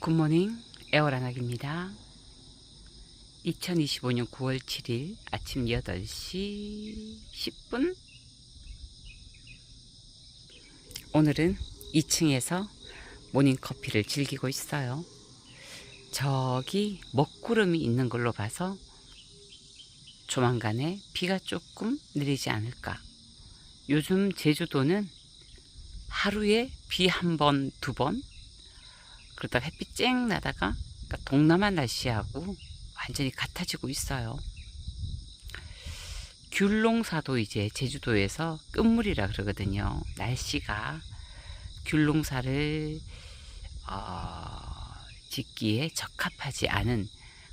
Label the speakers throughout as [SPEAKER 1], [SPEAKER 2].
[SPEAKER 1] 굿모닝 에어라낙입니다. 2025년 9월 7일 아침 8시 10분 오늘은 2층에서 모닝커피를 즐기고 있어요. 저기 먹구름이 있는 걸로 봐서 조만간에 비가 조금 내리지 않을까. 요즘 제주도는 하루에 비 한 번, 두 번, 그러다가 햇빛 쨍 나다가 그러니까 동남아 날씨하고 완전히 같아지고 있어요. 귤농사도 이제 제주도에서 끝물이라 그러거든요. 날씨가 귤농사를 어, 짓기에 적합하지 않은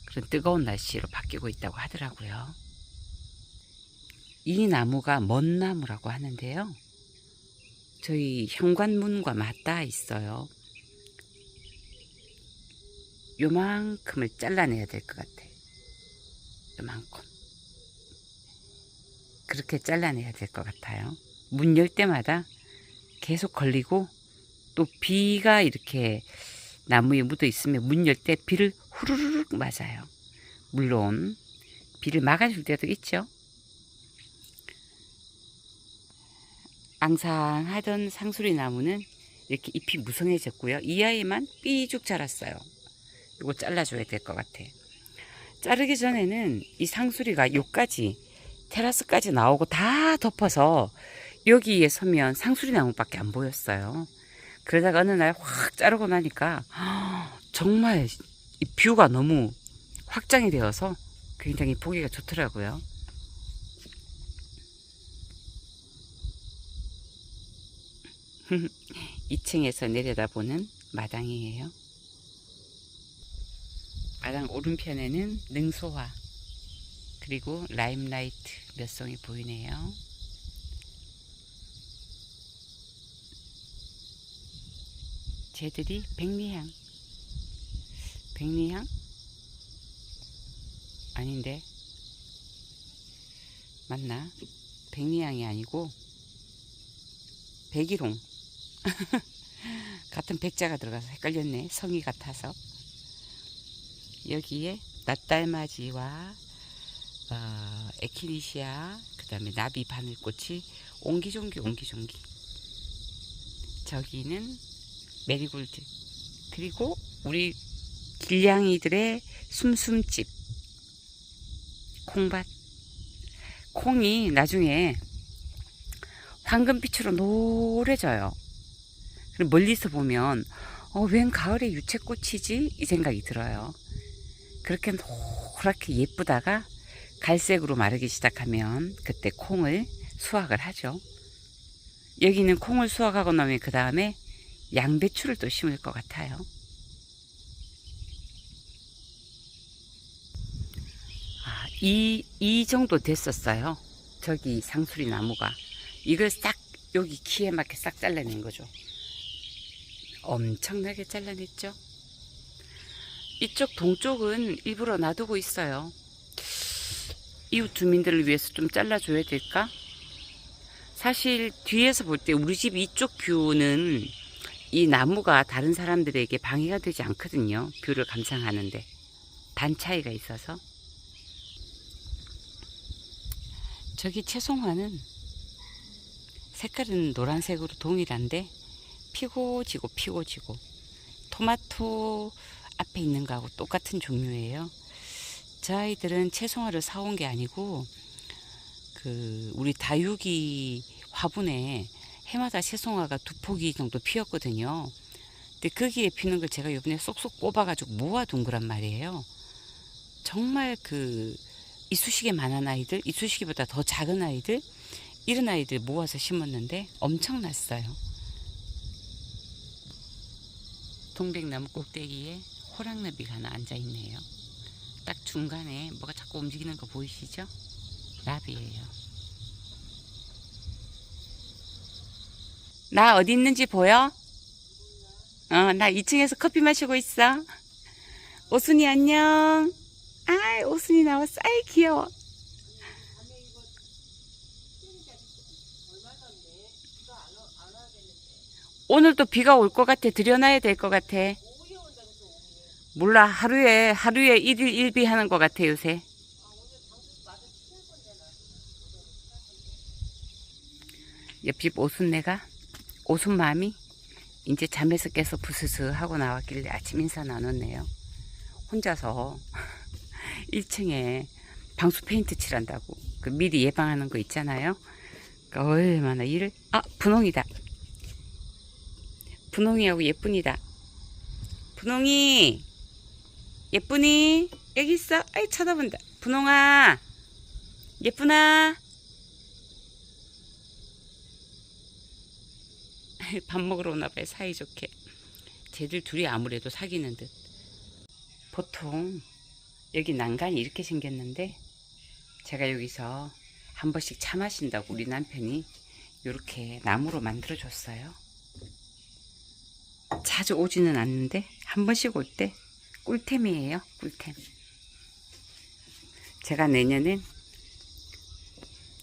[SPEAKER 1] 그런 뜨거운 날씨로 바뀌고 있다고 하더라고요. 이 나무가 먼나무라고 하는데요. 저희 현관문과 맞닿아 있어요. 요만큼을 잘라내야 될 것 같아. 요만큼. 그렇게 잘라내야 될 것 같아요. 문 열 때마다 계속 걸리고 또 비가 이렇게 나무에 묻어 있으면 문 열 때 비를 후루룩 맞아요. 물론 비를 막아줄 때도 있죠. 앙상하던 상수리 나무는 이렇게 잎이 무성해졌고요. 이 아이만 삐죽 자랐어요. 이거 잘라줘야 될 것 같아. 자르기 전에는 이 상수리가 요까지 테라스까지 나오고 다 덮어서 여기에 서면 상수리 나무밖에 안 보였어요. 그러다가 어느 날 확 자르고 나니까 정말 이 뷰가 너무 확장이 되어서 굉장히 보기가 좋더라고요. 이층에서 내려다보는 마당이에요. 마당 오른편에는 능소화 그리고 라임라이트 몇 송이 보이네요. 쟤들이 백리향 백리향? 아닌데 맞나? 백리향이 아니고 백일홍 같은 백자가 들어가서 헷갈렸네 성이 같아서 여기에 낫달맞이와 어, 에키니시아 그 다음에 나비 바늘꽃이 옹기종기 옹기종기. 저기는 메리골드. 그리고 우리 길냥이들의 숨숨집. 콩밭. 콩이 나중에 황금빛으로 노래져요. 멀리서 보면 어, 웬 가을에 유채꽃이지? 이 생각이 들어요. 그렇게 노랗게 예쁘다가 갈색으로 마르기 시작하면 그때 콩을 수확을 하죠. 여기는 콩을 수확하고 나면 그 다음에 양배추를 또 심을 것 같아요. 아, 이, 이 정도 됐었어요. 저기 상수리 나무가. 이걸 싹 여기 키에 맞게 싹 잘라낸 거죠. 엄청나게 잘라냈죠. 이쪽 동쪽은 일부러 놔두고 있어요. 이웃 주민들을 위해서 좀 잘라줘야 될까? 사실 뒤에서 볼 때 우리 집 이쪽 뷰는 이 나무가 다른 사람들에게 방해가 되지 않거든요. 뷰를 감상하는데. 단 차이가 있어서. 저기 채송화는 색깔은 노란색으로 동일한데 피고 지고 피고 지고 토마토 앞에 있는 거하고 똑같은 종류예요. 저 아이들은 채송화를 사온 게 아니고 그 우리 다육이 화분에 해마다 채송화가 두 포기 정도 피었거든요. 근데 거기에 피는 걸 제가 이번에 쏙쏙 뽑아가지고 모아둔 거란 말이에요. 정말 그 이쑤시개만한 아이들, 이쑤시개보다 더 작은 아이들, 이런 아이들 모아서 심었는데 엄청났어요. 동백나무 꼭대기에 호랑나비가 하나 앉아 있네요. 딱 중간에 뭐가 자꾸 움직이는 거 보이시죠? 나비예요. 나 어디 있는지 보여? 어, 나 2층에서 커피 마시고 있어. 오순이 안녕. 아이, 오순이 나왔어. 아이, 귀여워. 오늘도 비가 올 것 같아. 들여놔야 될 것 같아. 몰라 하루에 하루에 일일 일비 하는 것 같아 요새. 옆집 오순내가 오순맘이 이제 잠에서 깨서 부스스 하고 나왔길래 아침 인사 나눴네요. 혼자서 1층에 방수 페인트 칠한다고 그 미리 예방하는 거 있잖아요. 그러니까 얼마나 일을 아 분홍이다. 분홍이하고 예쁜이다. 분홍이 예쁜이 여기 있어. 아이 쳐다본다. 분홍아 예쁘나 밥 먹으러 오나 봐요 사이좋게. 쟤들 둘이 아무래도 사귀는 듯. 보통 여기 난간이 이렇게 생겼는데 제가 여기서 한 번씩 차 마신다고 우리 남편이 이렇게 나무로 만들어 줬어요. 자주 오지는 않는데 한 번씩 올 때 꿀템이에요. 꿀템. 제가 내년엔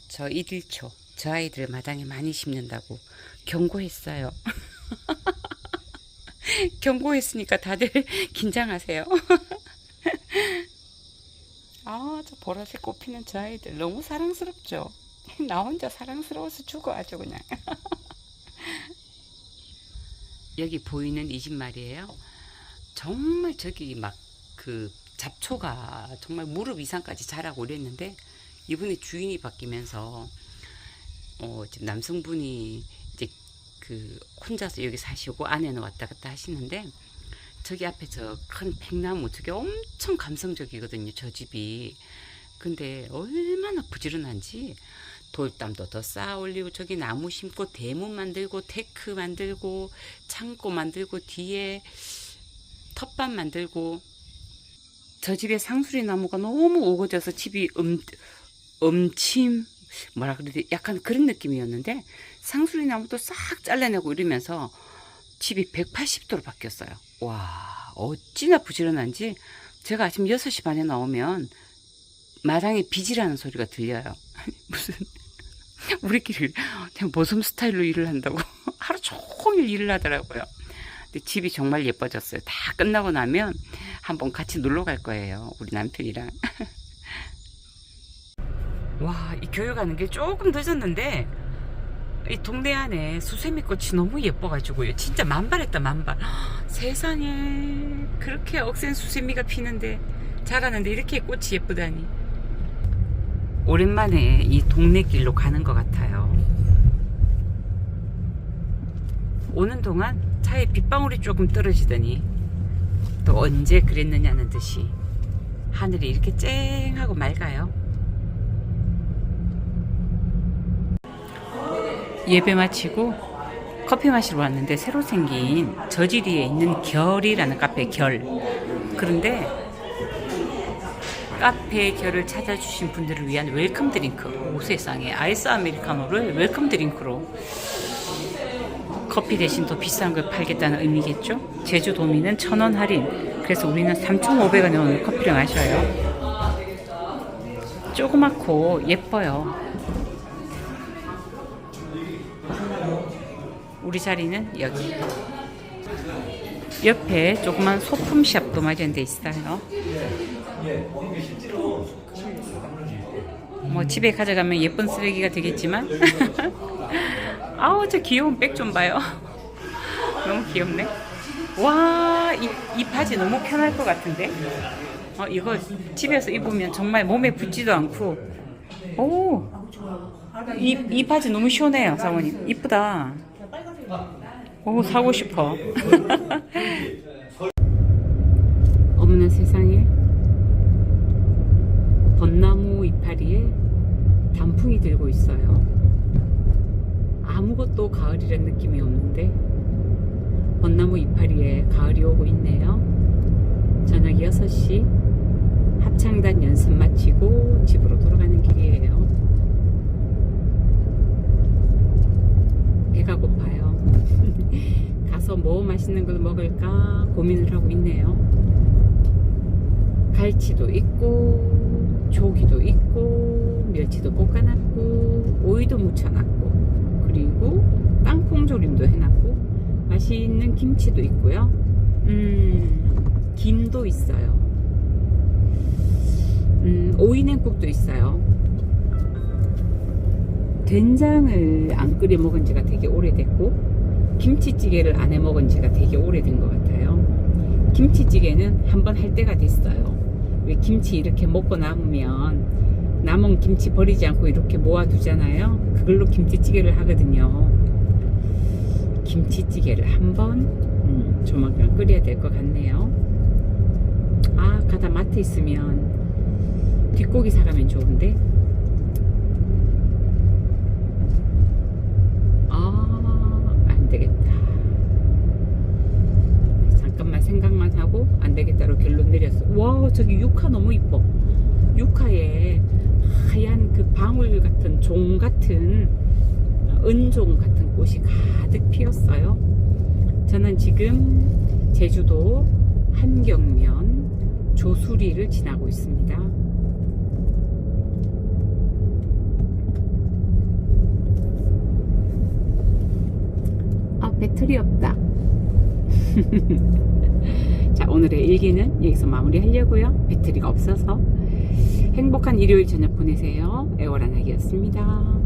[SPEAKER 1] 저 이들초 저 아이들 마당에 많이 심는다고 경고했어요. 경고했으니까 다들 긴장하세요. 아, 저 보라색 꽃 피는 저 아이들 너무 사랑스럽죠? 나 혼자 사랑스러워서 죽어 아주 그냥. 여기 보이는 이 집 말이에요. 정말 저기 막 그 잡초가 정말 무릎 이상까지 자라고 그랬는데 이번에 주인이 바뀌면서 어, 지금 남성분이 이제 그 혼자서 여기 사시고 아내는 왔다 갔다 하시는데 저기 앞에 저 큰 백나무 저게 엄청 감성적이거든요. 저 집이. 근데 얼마나 부지런한지 돌담도 더 쌓아 올리고 저기 나무 심고 대문 만들고 테크 만들고 창고 만들고 뒤에 텃밭 만들고 저 집에 상수리 나무가 너무 우거져서 집이 음, 음침 뭐라 그래야 약간 그런 느낌이었는데 상수리 나무도 싹 잘라내고 이러면서 집이 180도로 바뀌었어요. 와, 어찌나 부지런한지 제가 아침 6시 반에 나오면 마당에 비지라는 소리가 들려요. 무슨 우리끼리 그냥 모섬 스타일로 일을 한다고 하루 종일 일을 하더라고요. 근데 집이 정말 예뻐졌어요. 다 끝나고 나면 한번 같이 놀러 갈 거예요. 우리 남편이랑. 와, 이 교육하는 게 조금 늦었는데 이 동네 안에 수세미꽃이 너무 예뻐가지고요. 진짜 만발했다 만발. 세상에 그렇게 억센 수세미가 피는데 자라는데 이렇게 꽃이 예쁘다니. 오랜만에 이 동네 길로 가는 것 같아요. 오는 동안 차에 빗방울이 조금 떨어지더니 또 언제 그랬느냐는 듯이 하늘이 이렇게 쨍하고 맑아요. 예배 마치고 커피 마시러 왔는데 새로 생긴 저지리에 있는 결이라는 카페 결. 그런데 카페 결을 찾아주신 분들을 위한 웰컴 드링크. 오 세상에 아이스 아메리카노를 웰컴 드링크로 커피 대신 더 비싼 걸 팔겠다는 의미겠죠? 제주 도민은 천 원 할인. 그래서 우리는 3,500원에 오늘 커피를 마셔요. 조그맣고 예뻐요. 우리 자리는 여기. 옆에 조그만 소품샵도 마련돼 있어요. 뭐 집에 가져가면 예쁜 쓰레기가 되겠지만 아우 저 귀여운 백 좀 봐요. 너무 귀엽네. 와, 이, 이 바지 너무 편할 것 같은데? 어, 이거 집에서 입으면 정말 몸에 붙지도 않고. 오, 이, 이 바지 너무 시원해요, 사모님. 이쁘다. 오, 사고 싶어. 어머나 세상에. 벚나무 이파리에 단풍이 들고 있어요. 아무것도 가을이란 느낌이 없는데 벚나무 이파리에 가을이 오고 있네요. 저녁 6시 합창단 연습 마치고 집으로 돌아가는 길이에요. 배가 고파요. 가서 뭐 맛있는 걸 먹을까 고민을 하고 있네요. 갈치도 있고 조기도 있고 멸치도 볶아놨고 오이도 무쳐놨고 그리고 땅콩 조림도 해놨고 맛있는 김치도 있고요. 음 김도 있어요. 음, 오이냉국도 있어요. 된장을 안 끓여 먹은 지가 되게 오래됐고 김치찌개를 안 해 먹은 지가 되게 오래된 것 같아요. 김치찌개는 한 번 할 때가 됐어요. 왜 김치 이렇게 먹고 남으면 남은 김치 버리지 않고 이렇게 모아두잖아요. 그걸로 김치찌개를 하거든요. 김치찌개를 한번 음, 조만간 끓여야 될 것 같네요. 아 가다 마트 있으면 뒷고기 사가면 좋은데 아, 안 되겠다. 잠깐만 생각만 하고 안 되겠다로 결론 내렸어. 와, 저기 육화 너무 이뻐. 육화에 하얀 그 방울 같은 종 같은 은종 같은 꽃이 가득 피었어요. 저는 지금 제주도 한경면 조수리를 지나고 있습니다. 아, 배터리 없다. 자, 오늘의 일기는 여기서 마무리하려고요. 배터리가 없어서. 행복한 일요일 저녁 보내세요. 애월한학이었습니다.